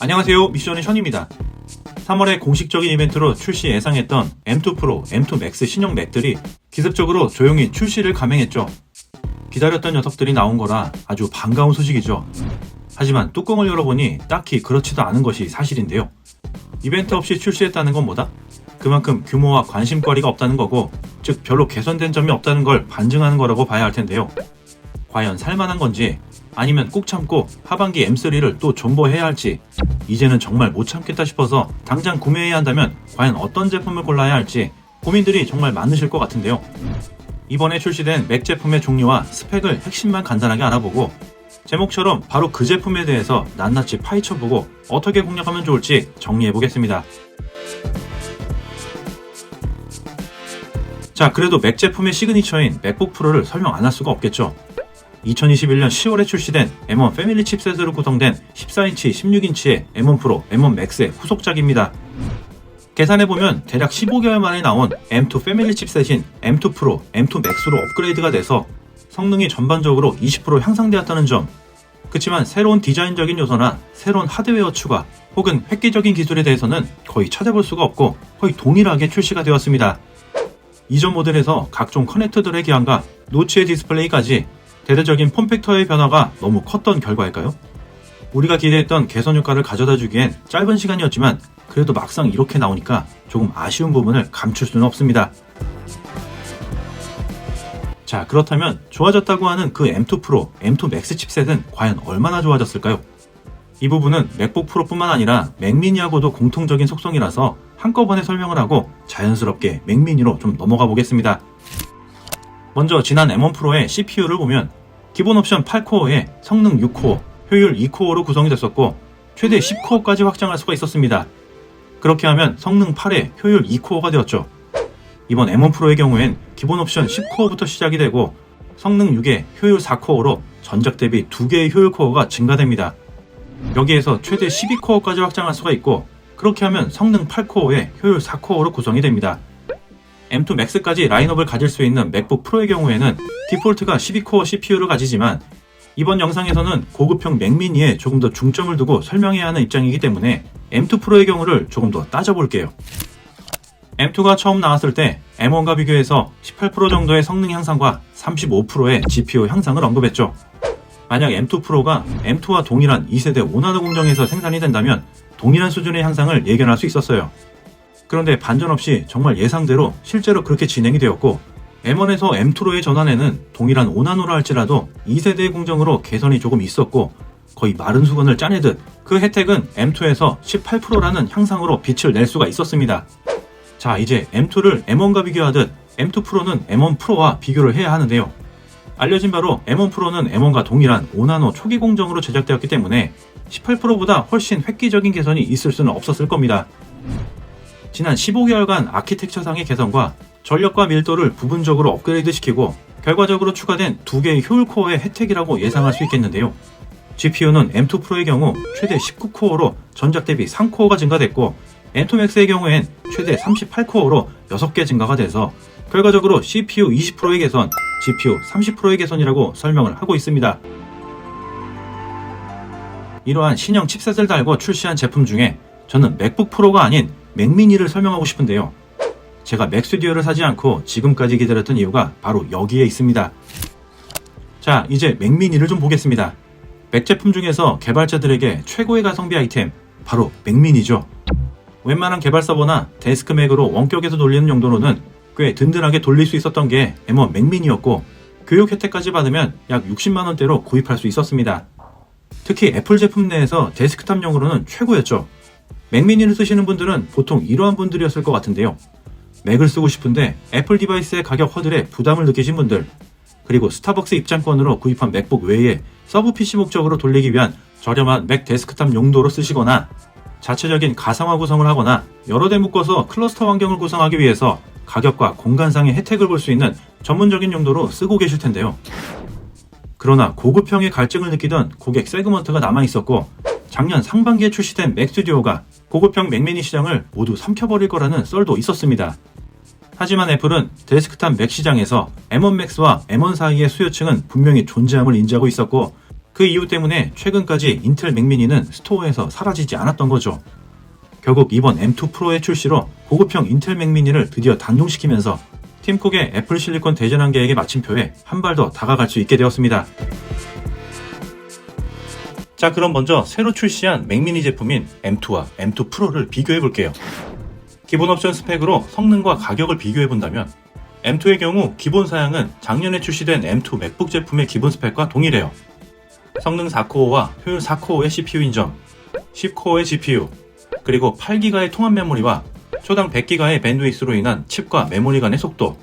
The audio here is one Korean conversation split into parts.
안녕하세요. 미션의 션입니다. 3월에 공식적인 이벤트로 출시 예상했던 M2 프로, M2 맥스 신형 맥들이 기습적으로 조용히 출시를 감행했죠. 기다렸던 녀석들이 나온 거라 아주 반가운 소식이죠. 하지만 뚜껑을 열어보니 딱히 그렇지도 않은 것이 사실인데요. 이벤트 없이 출시했다는 건 뭐다? 그만큼 규모와 관심거리가 없다는 거고, 즉 별로 개선된 점이 없다는 걸 반증하는 거라고 봐야 할 텐데요. 과연 살만한 건지, 아니면 꾹 참고 하반기 M3를 또 존버해야 할지, 이제는 정말 못 참겠다 싶어서 당장 구매해야 한다면 과연 어떤 제품을 골라야 할지 고민들이 정말 많으실 것 같은데요. 이번에 출시된 맥 제품의 종류와 스펙을 핵심만 간단하게 알아보고 제목처럼 바로 그 제품에 대해서 낱낱이 파헤쳐보고 어떻게 공략하면 좋을지 정리해보겠습니다. 자, 그래도 맥 제품의 시그니처인 맥북 프로를 설명 안 할 수가 없겠죠. 2021년 10월에 출시된 M1 패밀리 칩셋으로 구성된 14인치, 16인치의 M1 프로, M1 맥스의 후속작입니다. 계산해보면 대략 15개월 만에 나온 M2 패밀리 칩셋인 M2 프로, M2 맥스로 업그레이드가 돼서 성능이 전반적으로 20% 향상되었다는 점. 그치만 새로운 디자인적인 요소나 새로운 하드웨어 추가 혹은 획기적인 기술에 대해서는 거의 찾아볼 수가 없고 거의 동일하게 출시가 되었습니다. 이전 모델에서 각종 커넥터들의 기한과 노치의 디스플레이까지 대대적인 폼팩터의 변화가 너무 컸던 결과일까요? 우리가 기대했던 개선 효과를 가져다 주기엔 짧은 시간이었지만 그래도 막상 이렇게 나오니까 조금 아쉬운 부분을 감출 수는 없습니다. 자, 그렇다면 좋아졌다고 하는 그 M2 프로, M2 맥스 칩셋은 과연 얼마나 좋아졌을까요? 이 부분은 맥북 프로뿐만 아니라 맥미니하고도 공통적인 속성이라서 한꺼번에 설명을 하고 자연스럽게 맥미니로 좀 넘어가 보겠습니다. 먼저 지난 M1 프로의 CPU를 보면 기본 옵션 8코어에 성능 6코어, 효율 2코어로 구성이 됐었고 최대 10코어까지 확장할 수가 있었습니다. 그렇게 하면 성능 8에 효율 2코어가 되었죠. 이번 M1 프로의 경우엔 기본 옵션 10코어부터 시작이 되고 성능 6에 효율 4코어로 전작 대비 2개의 효율 코어가 증가됩니다. 여기에서 최대 12코어까지 확장할 수가 있고 그렇게 하면 성능 8코어에 효율 4코어로 구성이 됩니다. M2 맥스까지 라인업을 가질 수 있는 맥북 프로의 경우에는 디폴트가 12코어 CPU를 가지지만 이번 영상에서는 고급형 맥미니에 조금 더 중점을 두고 설명해야 하는 입장이기 때문에 M2 프로의 경우를 조금 더 따져볼게요. M2가 처음 나왔을 때 M1과 비교해서 18% 정도의 성능 향상과 35%의 GPU 향상을 언급했죠. 만약 M2 프로가 M2와 동일한 2세대 5나노 공정에서 생산이 된다면 동일한 수준의 향상을 예견할 수 있었어요. 그런데 반전 없이 정말 예상대로 실제로 그렇게 진행이 되었고 M1에서 M2로의 전환에는 동일한 5나노라 할지라도 2세대의 공정으로 개선이 조금 있었고 거의 마른 수건을 짜내듯 그 혜택은 M2에서 18%라는 향상으로 빛을 낼 수가 있었습니다. 자 이제 M2를 M1과 비교하듯 M2 프로는 M1 프로와 비교를 해야 하는데요. 알려진 바로 M1 프로는 M1과 동일한 5나노 초기 공정으로 제작되었기 때문에 18%보다 훨씬 획기적인 개선이 있을 수는 없었을 겁니다. 지난 15개월간 아키텍처상의 개선과 전력과 밀도를 부분적으로 업그레이드 시키고 결과적으로 추가된 두 개의 효율 코어의 혜택이라고 예상할 수 있겠는데요. GPU는 M2 프로의 경우 최대 19코어로 전작 대비 3코어가 증가됐고 M2 맥스의 경우엔 최대 38코어로 6개 증가가 돼서 결과적으로 CPU 20%의 개선, GPU 30%의 개선이라고 설명을 하고 있습니다. 이러한 신형 칩셋을 달고 출시한 제품 중에 저는 맥북 프로가 아닌 맥미니를 설명하고 싶은데요. 제가 맥스튜디오를 사지 않고 지금까지 기다렸던 이유가 바로 여기에 있습니다. 자, 이제 맥미니를 좀 보겠습니다. 맥 제품 중에서 개발자들에게 최고의 가성비 아이템, 바로 맥미니죠. 웬만한 개발 서버나 데스크 맥으로 원격에서 돌리는 용도로는 꽤 든든하게 돌릴 수 있었던 게 M1 맥미니였고 교육 혜택까지 받으면 약 60만원대로 구입할 수 있었습니다. 특히 애플 제품 내에서 데스크탑용으로는 최고였죠. 맥미니를 쓰시는 분들은 보통 이러한 분들이었을 것 같은데요. 맥을 쓰고 싶은데 애플 디바이스의 가격 허들에 부담을 느끼신 분들, 그리고 스타벅스 입장권으로 구입한 맥북 외에 서브 PC 목적으로 돌리기 위한 저렴한 맥 데스크탑 용도로 쓰시거나 자체적인 가상화 구성을 하거나 여러 대 묶어서 클러스터 환경을 구성하기 위해서 가격과 공간상의 혜택을 볼 수 있는 전문적인 용도로 쓰고 계실 텐데요. 그러나 고급형의 갈증을 느끼던 고객 세그먼트가 남아 있었고 작년 상반기에 출시된 맥스튜디오가 고급형 맥미니 시장을 모두 삼켜버릴 거라는 썰도 있었습니다. 하지만 애플은 데스크탑 맥 시장에서 M1 맥스와 M1 사이의 수요층은 분명히 존재함을 인지하고 있었고 그 이유 때문에 최근까지 인텔 맥미니는 스토어에서 사라지지 않았던 거죠. 결국 이번 M2 프로의 출시로 고급형 인텔 맥 미니를 드디어 단종시키면서 팀쿡의 애플 실리콘 대전환 계획의 마침표에 한 발 더 다가갈 수 있게 되었습니다. 자, 그럼 먼저 새로 출시한 맥미니 제품인 M2와 M2 프로를 비교해 볼게요. 기본 옵션 스펙으로 성능과 가격을 비교해 본다면 M2의 경우 기본 사양은 작년에 출시된 M2 맥북 제품의 기본 스펙과 동일해요. 성능 4코어와 효율 4코어의 CPU인 점, 10코어의 GPU, 그리고 8기가의 통합 메모리와 초당 100기가의 밴드위스로 인한 칩과 메모리 간의 속도,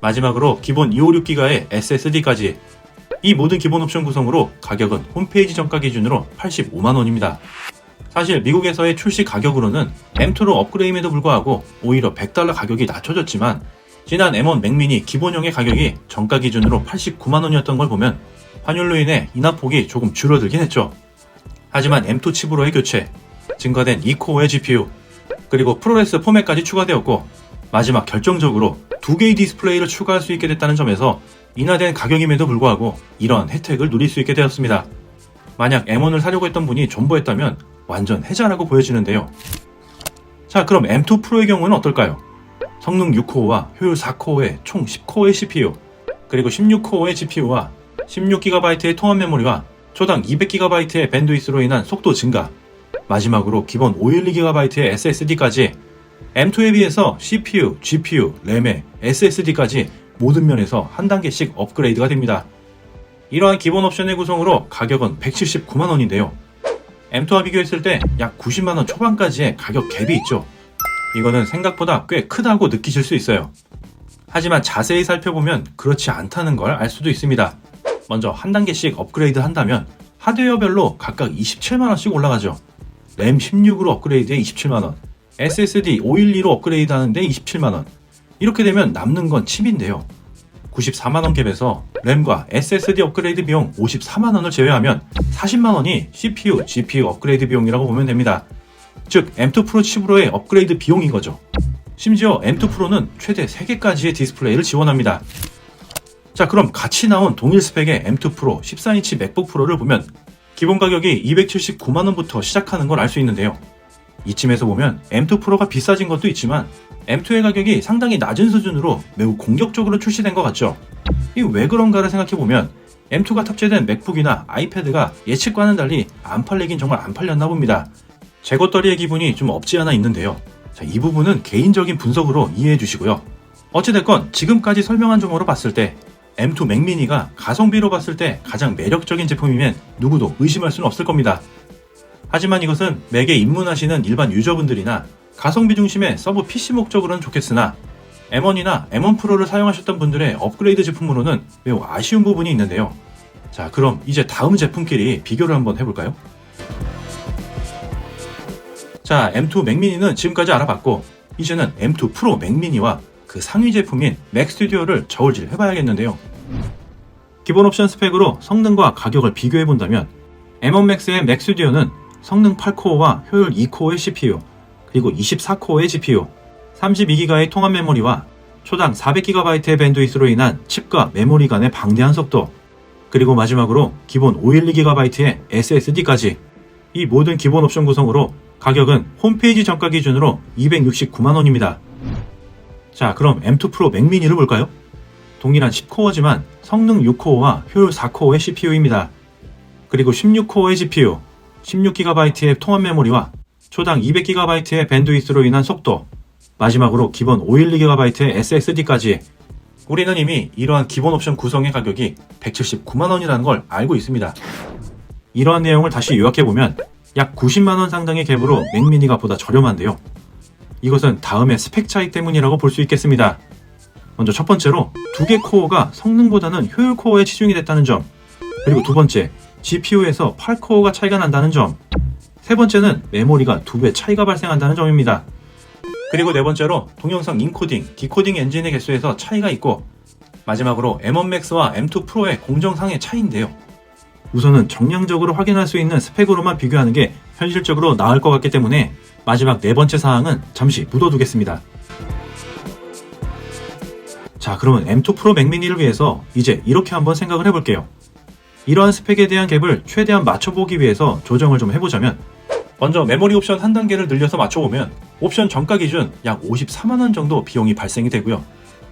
마지막으로 기본 256기가의 SSD까지 이 모든 기본 옵션 구성으로 가격은 홈페이지 정가 기준으로 85만원입니다. 사실 미국에서의 출시 가격으로는 M2로 업그레이드에도 불구하고 오히려 100달러 가격이 낮춰졌지만 지난 M1 맥미니 기본형의 가격이 정가 기준으로 89만원이었던 걸 보면 환율로 인해 인하폭이 조금 줄어들긴 했죠. 하지만 M2 칩으로의 교체, 증가된 2코어의 GPU, 그리고 프로레스 포맷까지 추가되었고 마지막 결정적으로 두 개의 디스플레이를 추가할 수 있게 됐다는 점에서 인하된 가격임에도 불구하고 이러한 혜택을 누릴 수 있게 되었습니다. 만약 M1을 사려고 했던 분이 존버했다면 완전 해자라고 보여지는데요. 자, 그럼 M2 프로의 경우는 어떨까요? 성능 6코어와 효율 4코어의 총 10코어의 CPU, 그리고 16코어의 GPU와 16GB의 통합 메모리와 초당 200GB의 밴드위스로 인한 속도 증가, 마지막으로 기본 512GB의 SSD까지 M2에 비해서 CPU, GPU, 램에 SSD까지 모든 면에서 한 단계씩 업그레이드가 됩니다. 이러한 기본 옵션의 구성으로 가격은 179만원인데요. M2와 비교했을 때 약 90만원 초반까지의 가격 갭이 있죠. 이거는 생각보다 꽤 크다고 느끼실 수 있어요. 하지만 자세히 살펴보면 그렇지 않다는 걸 알 수도 있습니다. 먼저 한 단계씩 업그레이드 한다면 하드웨어별로 각각 27만원씩 올라가죠. 램 16으로 업그레이드에 27만원, SSD 512로 업그레이드 하는데 27만원. 이렇게 되면 남는 건 칩인데요. 94만원 갭에서 램과 SSD 업그레이드 비용 54만원을 제외하면 40만원이 CPU, GPU 업그레이드 비용이라고 보면 됩니다. 즉, M2 프로 칩으로의 업그레이드 비용인 거죠. 심지어 M2 프로는 최대 3개까지의 디스플레이를 지원합니다. 자, 그럼 같이 나온 동일 스펙의 M2 프로 14인치 맥북 프로를 보면 기본 가격이 279만원부터 시작하는 걸 알 수 있는데요. 이쯤에서 보면 M2 프로가 비싸진 것도 있지만 M2의 가격이 상당히 낮은 수준으로 매우 공격적으로 출시된 것 같죠. 이 왜 그런가를 생각해보면 M2가 탑재된 맥북이나 아이패드가 예측과는 달리 안 팔리긴 정말 안 팔렸나 봅니다. 재고떨이의 기분이 좀 없지 않아 있는데요. 자, 이 부분은 개인적인 분석으로 이해해 주시고요. 어찌됐건 지금까지 설명한 점으로 봤을 때 M2 맥미니가 가성비로 봤을 때 가장 매력적인 제품이면 누구도 의심할 수는 없을 겁니다. 하지만 이것은 맥에 입문하시는 일반 유저분들이나 가성비 중심의 서브 PC 목적으로는 좋겠으나 M1이나 M1 프로를 사용하셨던 분들의 업그레이드 제품으로는 매우 아쉬운 부분이 있는데요. 자, 그럼 이제 다음 제품끼리 비교를 한번 해볼까요? 자, M2 맥미니는 지금까지 알아봤고, 이제는 M2 프로 맥미니와 그 상위 제품인 맥 스튜디오를 저울질 해봐야겠는데요. 기본 옵션 스펙으로 성능과 가격을 비교해 본다면, M1 맥스의 맥 스튜디오는 성능 8코어와 효율 2코어의 CPU, 그리고 24코어의 GPU, 32기가의 통합 메모리와 초당 400GB의 밴드위스로 인한 칩과 메모리 간의 방대한 속도, 그리고 마지막으로 기본 512GB의 SSD까지 이 모든 기본 옵션 구성으로 가격은 홈페이지 정가 기준으로 269만원입니다. 자, 그럼 M2 프로 맥미니를 볼까요? 동일한 10코어지만 성능 6코어와 효율 4코어의 CPU입니다. 그리고 16코어의 GPU, 16GB의 통합 메모리와 초당 200GB의 밴드위스로 인한 속도, 마지막으로 기본 512GB의 SSD까지 우리는 이미 이러한 기본 옵션 구성의 가격이 179만원이라는 걸 알고 있습니다. 이러한 내용을 다시 요약해보면 약 90만원 상당의 갭으로 맥미니가 보다 저렴한데요. 이것은 다음의 스펙 차이 때문이라고 볼 수 있겠습니다. 먼저 첫 번째로 두 개 코어가 성능보다는 효율 코어에 치중이 됐다는 점, 그리고 두 번째, GPU에서 8코어가 차이가 난다는 점, 세 번째는 메모리가 두 배 차이가 발생한다는 점입니다. 그리고 네 번째로 동영상 인코딩, 디코딩 엔진의 개수에서 차이가 있고 마지막으로 M1 Max와 M2 Pro의 공정상의 차이인데요. 우선은 정량적으로 확인할 수 있는 스펙으로만 비교하는 게 현실적으로 나을 것 같기 때문에 마지막 네 번째 사항은 잠시 묻어두겠습니다. 자, 그러면 M2 프로 맥미니를 위해서 이제 이렇게 한번 생각을 해볼게요. 이러한 스펙에 대한 갭을 최대한 맞춰보기 위해서 조정을 좀 해보자면 먼저 메모리 옵션 한 단계를 늘려서 맞춰보면 옵션 정가 기준 약 54만원 정도 비용이 발생이 되고요.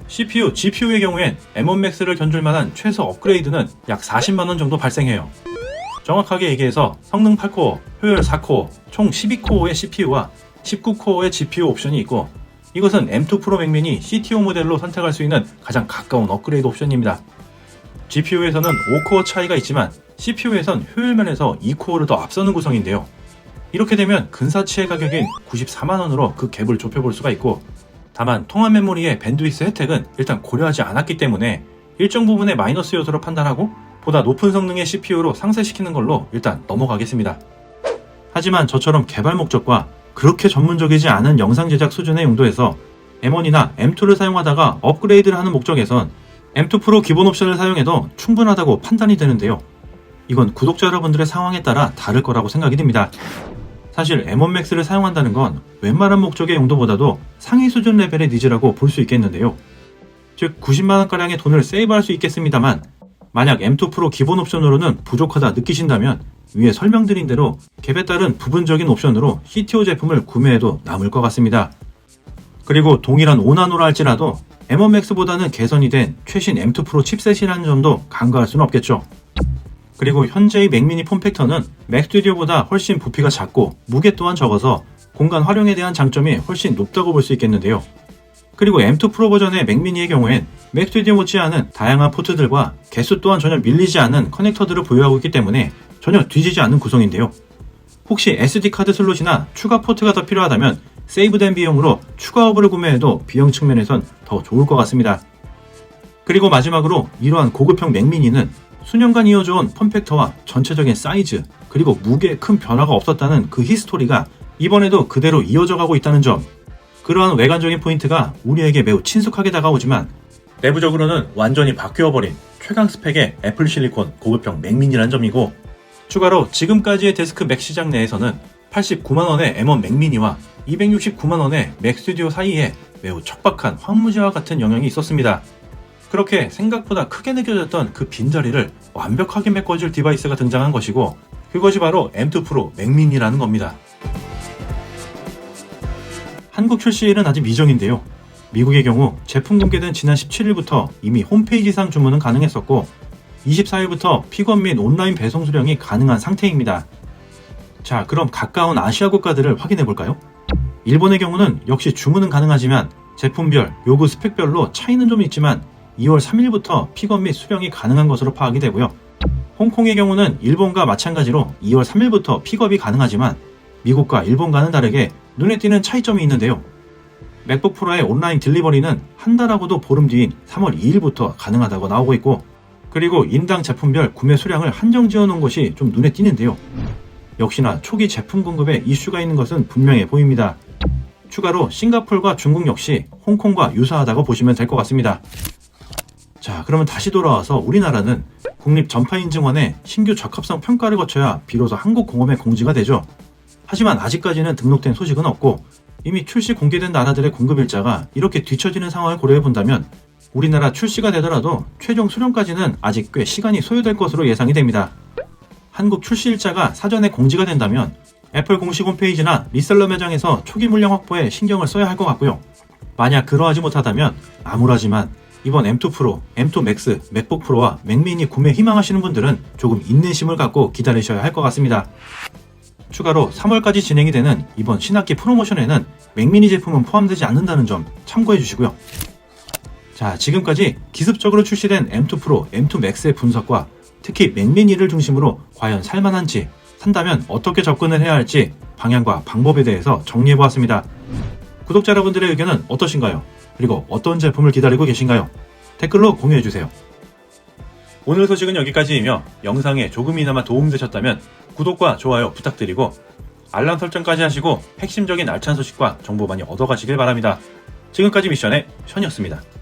CPU, GPU의 경우엔 M1 Max를 견줄 만한 최소 업그레이드는 약 40만원 정도 발생해요. 정확하게 얘기해서 성능 8코어, 효율 4코어, 총 12코어의 CPU와 19코어의 GPU 옵션이 있고 이것은 M2 프로 맥민이 CTO 모델로 선택할 수 있는 가장 가까운 업그레이드 옵션입니다. GPU에서는 5코어 차이가 있지만 CPU에선 효율 면에서 2코어를 더 앞서는 구성인데요. 이렇게 되면 근사치의 가격인 94만원으로 그 갭을 좁혀볼 수가 있고 다만 통합 메모리의 밴드위스 혜택은 일단 고려하지 않았기 때문에 일정 부분의 마이너스 요소로 판단하고 보다 높은 성능의 CPU로 상쇄시키는 걸로 일단 넘어가겠습니다. 하지만 저처럼 개발 목적과 그렇게 전문적이지 않은 영상 제작 수준의 용도에서 M1이나 M2를 사용하다가 업그레이드를 하는 목적에선 M2 프로 기본 옵션을 사용해도 충분하다고 판단이 되는데요. 이건 구독자 여러분들의 상황에 따라 다를 거라고 생각이 됩니다. 사실 M1 Max를 사용한다는 건 웬만한 목적의 용도보다도 상위 수준 레벨의 니즈라고 볼 수 있겠는데요. 즉 90만원가량의 돈을 세이브할 수 있겠습니다만 만약 M2 프로 기본 옵션으로는 부족하다 느끼신다면 위에 설명드린 대로 갭에 따른 부분적인 옵션으로 CTO 제품을 구매해도 남을 것 같습니다. 그리고 동일한 5나노라 할지라도 M1 Max보다는 개선이 된 최신 M2 프로 칩셋이라는 점도 간과할 수는 없겠죠. 그리고 현재의 맥미니 폼팩터는 맥스튜디오보다 훨씬 부피가 작고 무게 또한 적어서 공간 활용에 대한 장점이 훨씬 높다고 볼 수 있겠는데요. 그리고 M2 프로 버전의 맥미니의 경우엔 맥스튜디오 못지않은 다양한 포트들과 개수 또한 전혀 밀리지 않는 커넥터들을 보유하고 있기 때문에 전혀 뒤지지 않는 구성인데요. 혹시 SD카드 슬롯이나 추가 포트가 더 필요하다면 세이브된 비용으로 추가 허브를 구매해도 비용 측면에선 더 좋을 것 같습니다. 그리고 마지막으로 이러한 고급형 맥미니는 수년간 이어져온 펌팩터와 전체적인 사이즈 그리고 무게에 큰 변화가 없었다는 그 히스토리가 이번에도 그대로 이어져 가고 있다는 점 그러한 외관적인 포인트가 우리에게 매우 친숙하게 다가오지만 내부적으로는 완전히 바뀌어버린 최강 스펙의 애플 실리콘 고급형 맥미니라는 점이고 추가로 지금까지의 데스크 맥 시장 내에서는 89만원의 M1 맥미니와 269만원의 맥스튜디오 사이에 매우 척박한 황무지와 같은 영향이 있었습니다. 그렇게 생각보다 크게 느껴졌던 그 빈자리를 완벽하게 메꿔줄 디바이스가 등장한 것이고 그것이 바로 M2 프로 맥미니라는 겁니다. 한국 출시일은 아직 미정인데요. 미국의 경우 제품 공개된 지난 17일부터 이미 홈페이지상 주문은 가능했었고 24일부터 픽업 및 온라인 배송 수령이 가능한 상태입니다. 자, 그럼 가까운 아시아 국가들을 확인해 볼까요? 일본의 경우는 역시 주문은 가능하지만 제품별, 요구 스펙별로 차이는 좀 있지만 2월 3일부터 픽업 및 수령이 가능한 것으로 파악이 되고요. 홍콩의 경우는 일본과 마찬가지로 2월 3일부터 픽업이 가능하지만 미국과 일본과는 다르게 눈에 띄는 차이점이 있는데요. 맥북 프로의 온라인 딜리버리는 한 달하고도 보름 뒤인 3월 2일부터 가능하다고 나오고 있고 그리고 인당 제품별 구매 수량을 한정 지어 놓은 것이 좀 눈에 띄는데요. 역시나 초기 제품 공급에 이슈가 있는 것은 분명해 보입니다. 추가로 싱가폴과 중국 역시 홍콩과 유사하다고 보시면 될 것 같습니다. 자, 그러면 다시 돌아와서 우리나라는 국립 전파인증원의 신규 적합성 평가를 거쳐야 비로소 한국 공업에 공지가 되죠. 하지만 아직까지는 등록된 소식은 없고 이미 출시 공개된 나라들의 공급 일자가 이렇게 뒤처지는 상황을 고려해 본다면 우리나라 출시가 되더라도 최종 수령까지는 아직 꽤 시간이 소요될 것으로 예상이 됩니다. 한국 출시 일자가 사전에 공지가 된다면 애플 공식 홈페이지나 리셀러 매장에서 초기 물량 확보에 신경을 써야 할 것 같고요. 만약 그러하지 못하다면 암울하지만 이번 M2 프로, M2 맥스, 맥북 프로와 맥미니 구매 희망하시는 분들은 조금 인내심을 갖고 기다리셔야 할 것 같습니다. 추가로 3월까지 진행이 되는 이번 신학기 프로모션에는 맥미니 제품은 포함되지 않는다는 점 참고해 주시고요. 자, 지금까지 기습적으로 출시된 M2 프로, M2 맥스의 분석과 특히 맥미니를 중심으로 과연 살만한지, 산다면 어떻게 접근을 해야 할지 방향과 방법에 대해서 정리해 보았습니다. 구독자 여러분들의 의견은 어떠신가요? 그리고 어떤 제품을 기다리고 계신가요? 댓글로 공유해 주세요. 오늘 소식은 여기까지이며 영상에 조금이나마 도움되셨다면 구독과 좋아요 부탁드리고 알람 설정까지 하시고 핵심적인 알찬 소식과 정보 많이 얻어가시길 바랍니다. 지금까지 미션의 션이었습니다.